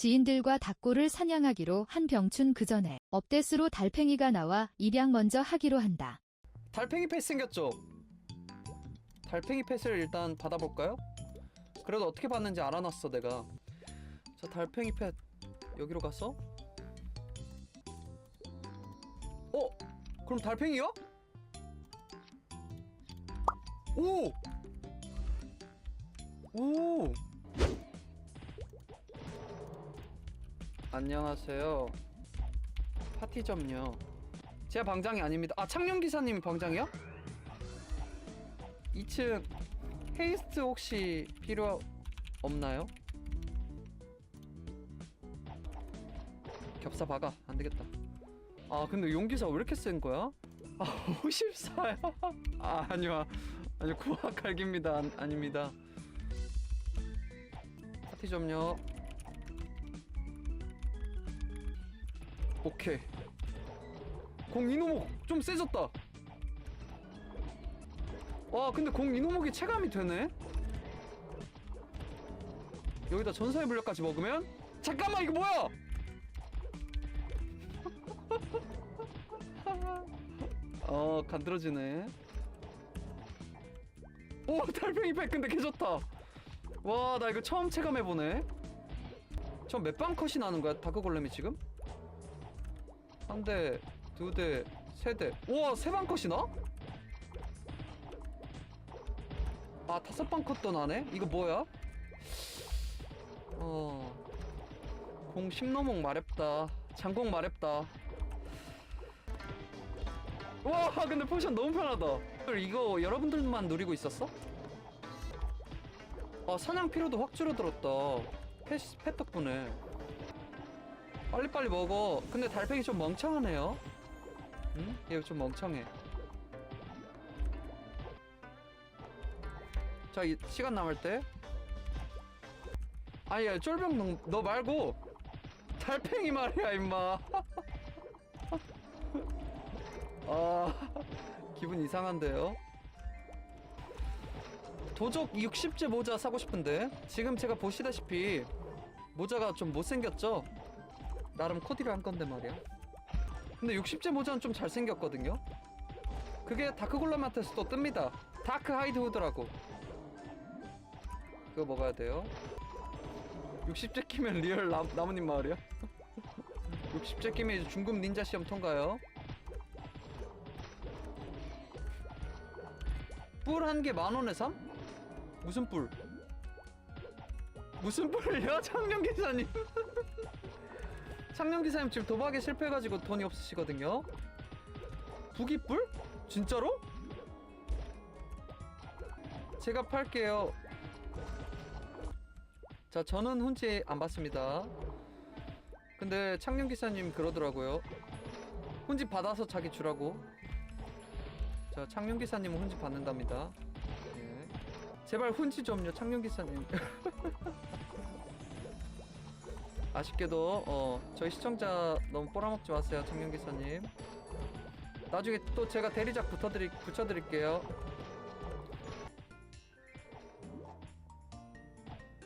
지인들과 닭고를 사냥하기로 한 병춘 그 전에 업데스로 달팽이가 나와 입양 먼저 하기로 한다. 달팽이 펫 생겼죠? 달팽이 펫을 일단 받아볼까요? 그래도 어떻게 받는지 알아놨어 내가 자 달팽이 펫 여기로 가서 어? 그럼 달팽이요? 오! 오! 안녕하세요 파티 점요 제가 방장이 아닙니다. 아 창룡 기사님이 방장이요? 2층 헤이스트 혹시 필요 없나요? 겹사 박아 안 되겠다. 아 근데 용기사 왜 이렇게 센 거야? 아 54야? 아 아니요 아니요 구악 갈깁니다 안, 아닙니다. 파티 점요. 오케이. 공 이노목 좀 세졌다. 와 근데 공 이노목이 체감이 되네. 여기다 전사의 물약까지 먹으면 잠깐만 이거 뭐야? 어 간드러지네. 오 달팽이 팩 근데 개 좋다. 와 나 이거 처음 체감해 보네. 저몇방 컷이 나는 거야 다크 골렘이 지금? 한 대, 두 대, 세 대. 우와, 세 방 컷이나? 아, 다섯 방 컷도 나네? 이거 뭐야? 어. 공 10노목 마렵다. 장공 마렵다. 와, 근데 포션 너무 편하다. 이거 여러분들만 누리고 있었어? 아, 사냥 피로도 확 줄어들었다. 펫, 펫 덕분에. 빨리빨리 먹어. 근데 달팽이 좀 멍청하네요. 응? 얘 좀 멍청해. 자, 이 시간 남을 때. 아니, 야, 쫄병 너, 너 말고 달팽이 말이야, 임마. 아, 기분 이상한데요. 도적 60제 모자 사고 싶은데 지금 제가 보시다시피 모자가 좀 못생겼죠? 나름 코디를 한 건데 말이야. 근데 60제 모자는 좀 잘생겼거든요. 그게 또 뜹니다. 다크 하이드 후드라고. 그거 먹어야 돼요. 60제 끼면 리얼 나, 나무님 마을이야? 60제 끼면 이제 중급 닌자 시험 통과요. 뿔 한 개 만 원에 삼? 무슨 뿔? 무슨 뿔이요? 창녕 기사님. 창녕 기사님 지금 도박에 실패해가지고 돈이 없으시거든요. 부기뿔? 진짜로? 제가 팔게요. 자, 저는 훈지 안 받습니다. 근데 창녕 기사님 그러더라고요. 훈지 받아서 자기 주라고. 자, 창녕 기사님은 훈지 받는답니다. 예. 제발 훈지 좀요, 창녕 기사님. 아쉽게도 어 저희 시청자 너무 꼬라먹지 마세요 청년 기사님. 나중에 또 제가 대리작 붙어드리 붙여드릴게요.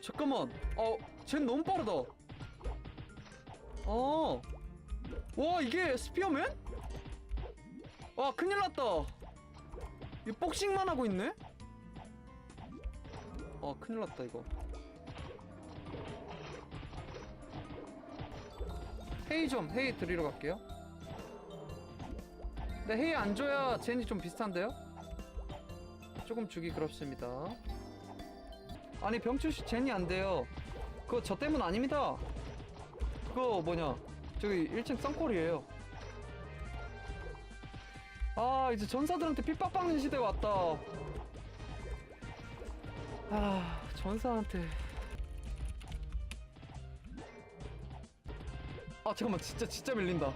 잠깐만. 어쟨 너무 빠르다. 어와 이게 스피어맨? 와 큰일났다. 이 복싱만 하고 있네? 어 큰일났다 이거 헤이 좀 헤이 드리러 갈게요. 근데 헤이 안 줘야 제니 좀 비슷한데요? 조금 주기 그렇습니다. 아니 병철 씨 제니 안 돼요. 그거 저 때문 아닙니다. 그거 뭐냐 저기 1층 썬콜이에요. 아 이제 전사들한테 핍박 받는 시대 왔다. 아 전사한테. 아 잠깐만. 진짜 진짜 밀린다.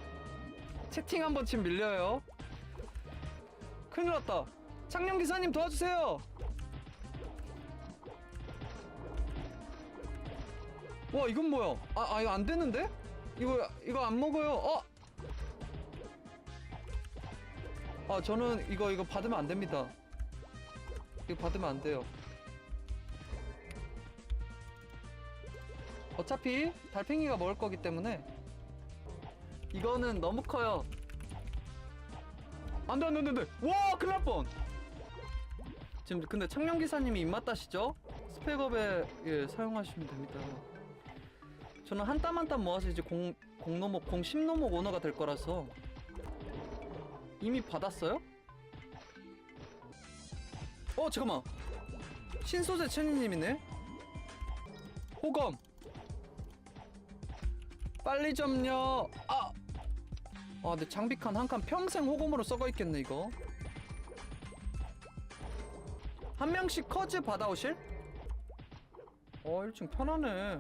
채팅 한번 치면 밀려요. 큰일 났다. 창녕 기사님 도와주세요. 와 이건 뭐야? 아, 아 이거 안 되는데? 이거 이거 안 먹어요. 어? 아 저는 이거 이거 받으면 안 됩니다. 이거 받으면 안 돼요. 어 어차피 달팽이가 먹을 거기 때문에 이거는 너무 커요. 안돼 안돼 안돼 와 큰일 날 뻔. 지금 근데 청년 기사님이 입맛 다시죠? 스펙업에 예, 사용하시면 됩니다. 저는 한 땀 한 땀 모아서 이제 공 공 노목 공 10노목 오너가 될 거라서 이미 받았어요? 어 잠깐만 신소재 채니님이네 호검 빨리 좀요 아! 아 근데 장비칸 한 칸 평생 호검으로 썩어 있겠네 이거 한 명씩 커즈 받아오실? 어 1층 편하네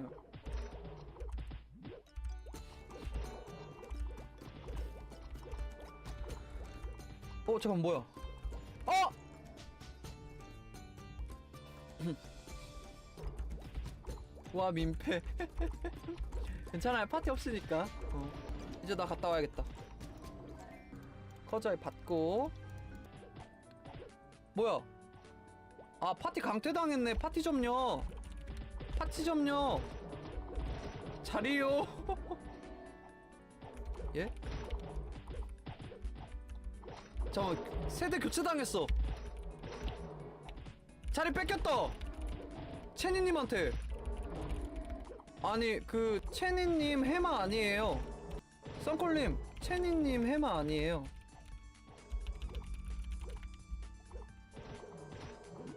어 잠깐 뭐야 어! 와 민폐 괜찮아요. 파티 없으니까. 어. 이제 나 갔다 와야겠다. 커저에 받고. 뭐야? 아 파티 강퇴당했네. 파티 점요 파티 점요 자리요. 예? 잠깐 세대 교체당했어. 자리 뺏겼다. 채니님한테 아니 그 채니님 해마 아니에요. 썬콜님 채니님 해마 아니에요.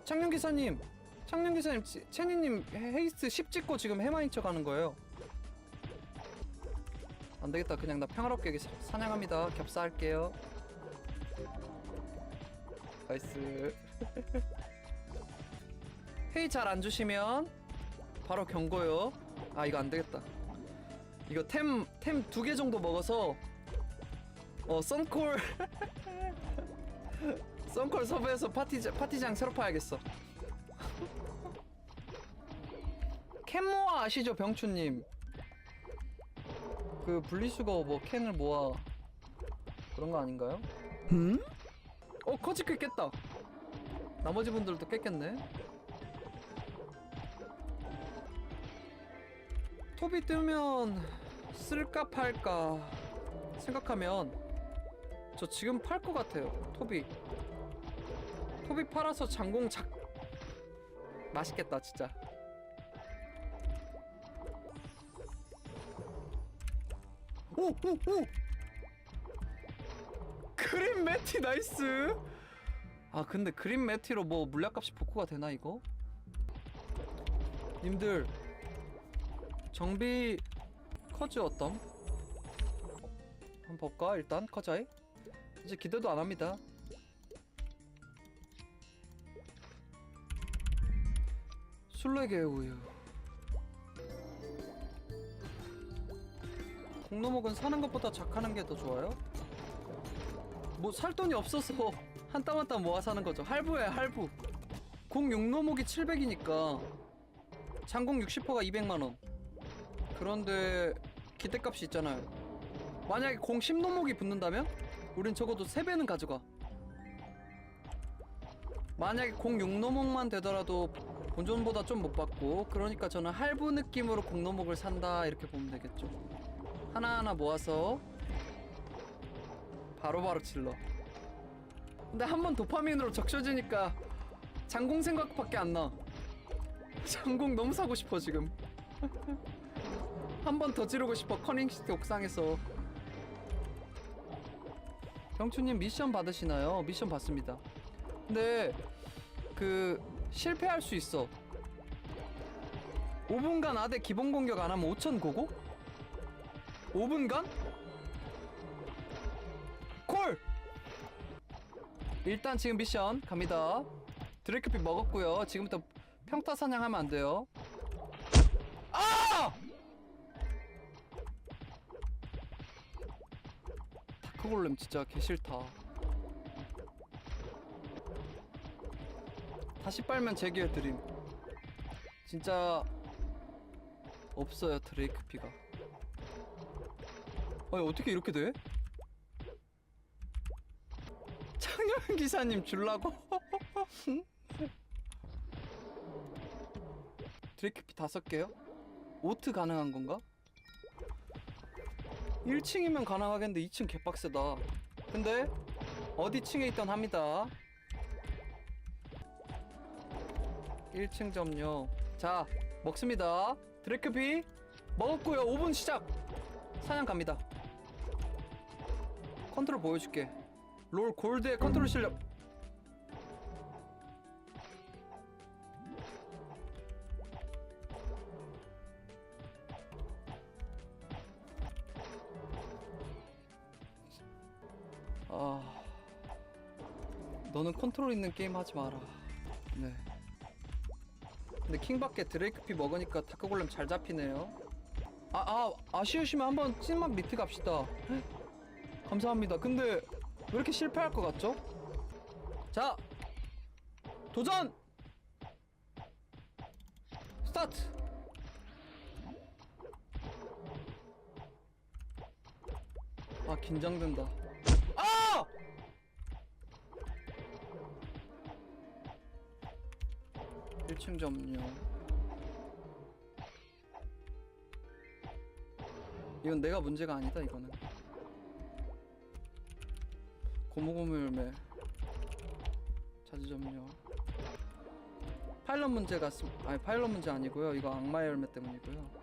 창녕기사님 창녕기사님 치- 채니님 헤- 헤이스트 10 찍고 지금 해마인 척 하는 거예요. 안되겠다. 그냥 나 평화롭게 여기 사- 사냥합니다. 겹사할게요. 나이스. 회의 잘안 주시면 바로 경고요. 아 이거 안 되겠다. 이거 템 템 두 개 정도 먹어서 어 썬콜 썬콜 섭외해서 파티장 파티장 새로 파야겠어. 캔모아 아시죠 병추님? 그 분리수거 뭐 캔을 모아 그런 거 아닌가요? 음? 어 커지크 깼다. 나머지 분들도 깼겠네. 톱이 뜨면 쓸까 팔까 생각하면 저 지금 팔 것 같아요. 톱이 톱이 팔아서 장공 작 맛있겠다 진짜. 오 오 오. 그린 매티 나이스. 아 근데 그린 매티로 뭐 물약값이 복구가 되나 이거? 님들 정비 커즈 어떤? 한번 볼까 일단 커자이 이제 기대도 안 합니다. 술래개 우유 공로목은 사는 것보다 작하는 게 더 좋아요? 뭐 살 돈이 없어서 한 땀 한 땀 모아 사는 거죠. 할부에 할부. 공 6노목이 700이니까 장공 60%가 200만 원. 그런데 기대값이 있잖아요. 만약에 공 10노목이 붙는다면 우린 적어도 3배는 가져가. 만약에 공 6노목만 되더라도 본전보다 좀 못 받고 그러니까 저는 할부 느낌으로 공 노목을 산다 이렇게 보면 되겠죠. 하나하나 모아서 바로바로 질러. 근데 한 번 도파민으로 적셔지니까 장공 생각밖에 안 나. 장공 너무 사고 싶어 지금. 한 번 더 지르고 싶어 커닝시티 옥상에서. 병추님 미션 받으시나요? 미션 받습니다. 근데 그 실패할 수 있어. 5분간 아대 기본 공격 안 하면 5천 고고? 5분간? 콜! 일단 지금 미션 갑니다. 드래크피 먹었고요. 지금부터 평타 사냥하면 안 돼요. 골렘 진짜 개 싫다. 다시 빨면 제 기회 드림. 진짜 없어요 드레이크 피가. 아니 어떻게 이렇게 돼? 창현 기사님 줄라고? 드레이크 피 다섯 개요? 오트 가능한 건가? 1층이면 가능하겠는데 2층 개빡세다. 근데 어디 층에 있던 합니다. 1층 점요. 자, 먹습니다. 드래크비 먹었고요. 5분 시작. 사냥 갑니다. 컨트롤 보여줄게. 롤 골드의 컨트롤 실력. 아, 너는 컨트롤 있는 게임 하지 마라. 네. 근데 킹밖에 드레이크피 먹으니까 다크골렘 잘 잡히네요. 아, 아, 아쉬우시면 한번 찐맛 미트 갑시다. 헉, 감사합니다. 근데 왜 이렇게 실패할 것 같죠? 자, 도전! 스타트! 아, 긴장된다. 1층 점령. 이건 내가 문제가 아니다 이거는. 고무고무 열매. 자주 점령. 파일럿 문제가 쓰... 아니 파일럿 문제 아니고요. 이거 악마 열매 때문이고요.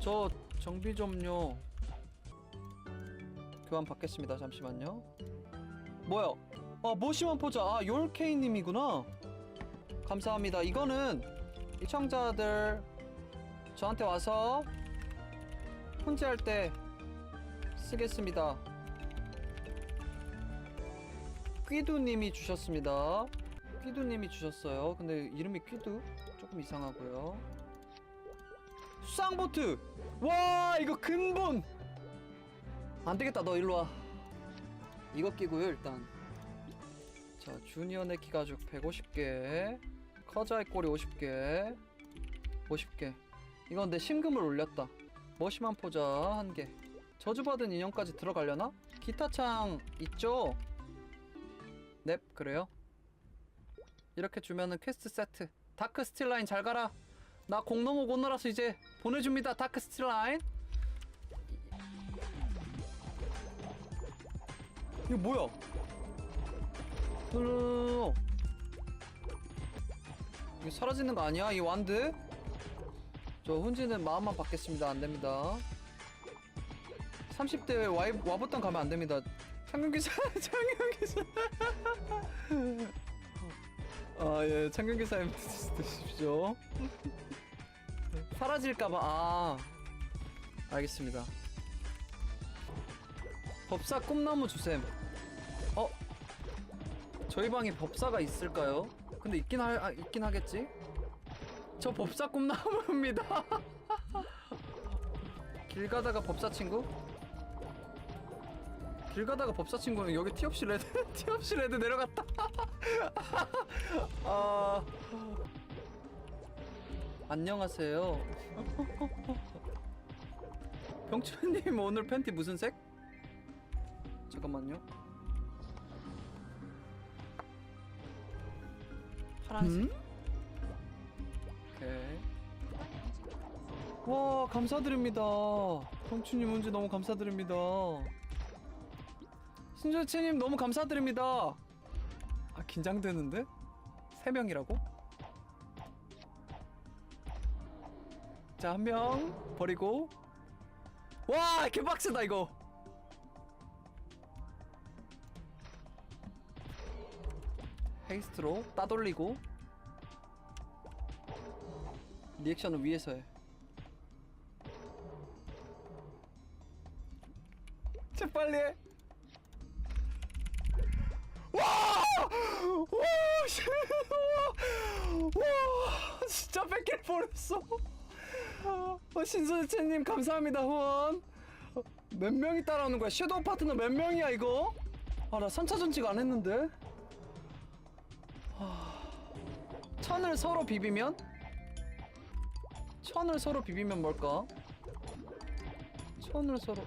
저 정비 점료 교환 받겠습니다. 잠시만요. 뭐야? 아 모시만 포자 아 열케이님이구나. 감사합니다. 이거는 시청자들 저한테 와서 혼재할 때 쓰겠습니다. 퀴두님이 주셨습니다. 퀴두님이 주셨어요. 근데 이름이 퀴두 조금 이상하고요. 수상보트. 와, 이거 근본. 안 되겠다. 너 일로 와. 이거 끼고요, 일단. 자, 주니어 네키 가죽 150개. 커자의 꼬리 50개. 50개. 이건 내 심금을 올렸다. 머시만 포자 한 개. 저주받은 인형까지 들어가려나? 기타창 있죠? 넵, 그래요. 이렇게 주면은 퀘스트 세트. 다크 스틸라인 잘 가라. 나 공놈호 오너라서 이제 보내줍니다. 다크 스틸라인. 이거 뭐야? 노노노노. 이거 사라지는 거 아니야? 이 완드? 저 훈지는 마음만 받겠습니다. 안 됩니다. 30대 와이, 와보던 가면 안 됩니다. 창경기사. 아, 예, 창경기사님 드십시오. 사라질까봐, 아. 알겠습니다. 법사 꿈나무 주셈. 어? 저희 방에 법사가 있을까요? 근데 있긴 할 아, 있긴 하겠지. 저 법사 꿈나무입니다. 길 가다가 법사 친구? 길 가다가 법사 친구는 여기 티없이 레드 티없이 레드 내려갔다. 아 안녕하세요. 병춘님 오늘 팬티 무슨 색? 잠깐만요. 파란색. 오케이. 와 감사드립니다. 형춘님 문제 너무 감사드립니다. 신조치님 너무 감사드립니다. 아 긴장되는데? 세 명이라고? 자 한 명 버리고 와 개빡세다 이거. 헤이스트로 따돌리고 리액션은 위에서 해. 자 빨리 해. 와! 와! 씨! 와! 와! 진짜 뺏길 뻔했어. 어, 신수재님 감사합니다 후원. 어, 몇 명이 따라오는 거야? 섀도우 파트너 몇 명이야 이거? 아나 3차 전직 안 했는데. 천을 서로 비비면? 천을 서로 비비면 뭘까? 천을 서로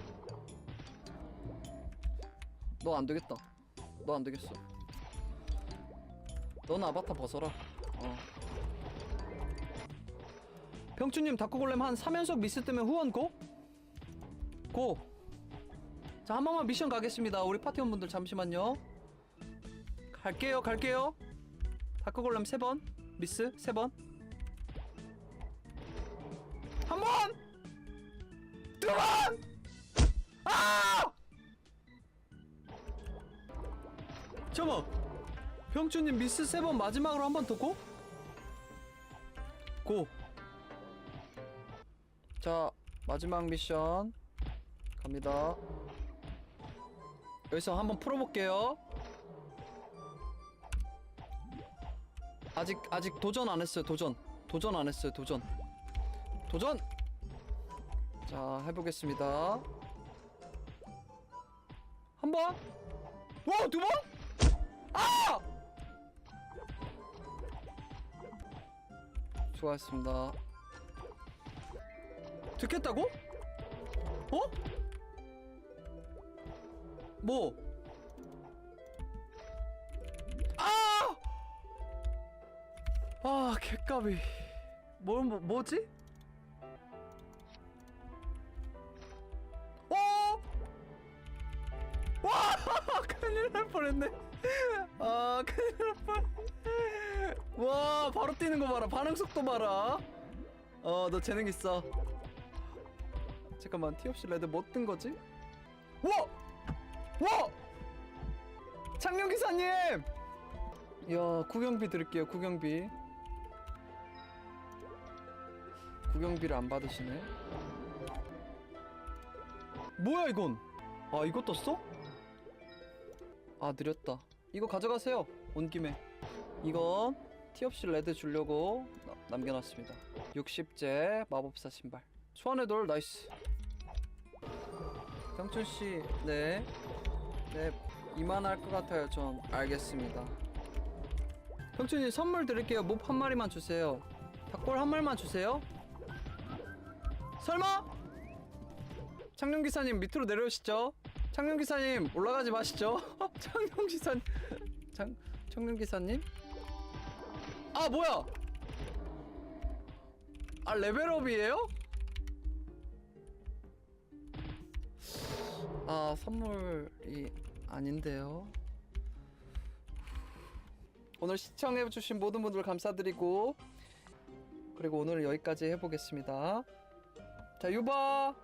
너 안 되겠다. 너 안 되겠어. 넌 아바타 벗어라. 어. 병추님 다크골렘 한 3연속 미스 뜨면 후원 고? 고! 자, 한 번만 미션 가겠습니다. 우리 파티원분들 잠시만요. 갈게요, 갈게요. 다크골렘 3번, 미스 3번. 한 번! 두 번! 아! 잠깐만. 병추님 미스 3번 마지막으로 한 번 더 고? 고! 자, 마지막 미션 갑니다. 여기서 한번 풀어볼게요. 아직 아직 도전 안 했어요. 도전. 도전 안 했어요. 도전. 도전. 자, 해보겠습니다. 한 번. 와, 두 번? 아! 수고하셨습니다. 듣겠다고? 어? 뭐? 아, 개까비. 뭐, 뭐 뭐지? 어? 와! 큰일 날 뻔했네. 아, 큰일 날 뻔. 와, 바로 뛰는 거 봐라. 반응 속도 봐라. 어, 너 재능 있어. 잠깐만, 티 없이 레드 못뜬 거지? 와! 와! 창룡 기사님! 야, 구경비 드릴게요, 구경비. 구경비를 안 받으시네. 뭐야, 이건? 아, 이거 떴어? 아, 느렸다. 이거 가져가세요. 온 김에. 이건 티 없이 레드 주려고 나- 남겨놨습니다. 60제 마법사 신발. 소환의 돌 나이스. 경춘 씨, 네, 네 이만할 것 같아요. 전 알겠습니다. 경춘이 선물 드릴게요. 몹 한 마리만 주세요. 닭골 한 마리만 주세요. 설마? 창룡 기사님 밑으로 내려오시죠. 창룡 기사님 올라가지 마시죠. 창룡 기사님, 창 창룡 기사님? 아 뭐야? 아 레벨업이에요? 아 선물이 아닌데요. 오늘 시청해주신 모든 분들 감사드리고 그리고 오늘은 여기까지 해보겠습니다. 자 유바